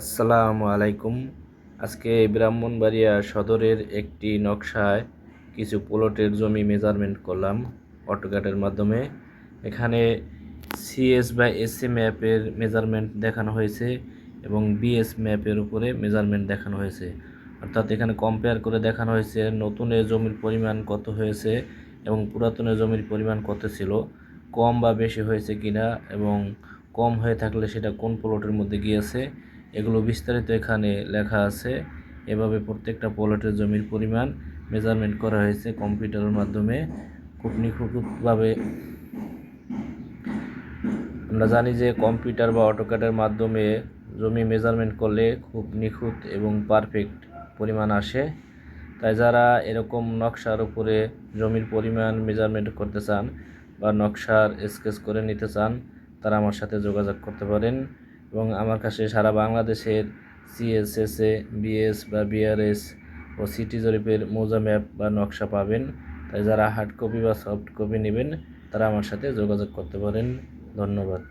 আসসালামু আলাইকুম। আজকে ব্রাহ্মণবাড়িয়া সদরের একটি নকশায় কিছু প্লটের জমি মেজারমেন্ট করলাম অটোক্যাটের মাধ্যমে। এখানে সিএস বা এসএ ম্যাপের মেজারমেন্ট দেখানো হয়েছে এবং বিএস ম্যাপের উপরে মেজারমেন্ট দেখানো হয়েছে। অর্থাৎ এখানে কম্পেয়ার করে দেখানো হয়েছে নতুনের জমির পরিমাণ কত হয়েছে এবং পুরাতনের জমির পরিমাণ কত ছিল, কম বা বেশি হয়েছে কিনা এবং কম হয়ে থাকলে সেটা কোন প্লটের মধ্যে গিয়েছে এগুলো বিস্তারিত এখানে লেখা আছে। এভাবে প্রত্যেকটা প্লটের জমির পরিমাণ মেজারমেন্ট করা হয়েছে কম্পিউটারের মাধ্যমে। খুব নিখুঁতভাবে আমরা জানি যে কম্পিউটার বা অটোক্যাটের মাধ্যমে জমি মেজারমেন্ট করলে খুব নিখুঁত এবং পারফেক্ট পরিমাণ আসে। তাই যারা এরকম নকশার উপরে জমির পরিমাণ মেজারমেন্ট করতে চান বা নকশার স্কেচ করে নিতে চান, তারা আমার সাথে যোগাযোগ করতে পারেন। এবং আমার কাছে সারা বাংলাদেশের সিএসএসএ বিএস বা বিআরএস ও সিটি জরিপের মৌজা ম্যাপ বা নকশা পাবেন। তাই যারা হার্ড কপি বা সফট কপি নেবেন, তারা আমার সাথে যোগাযোগ করতে পারেন। ধন্যবাদ।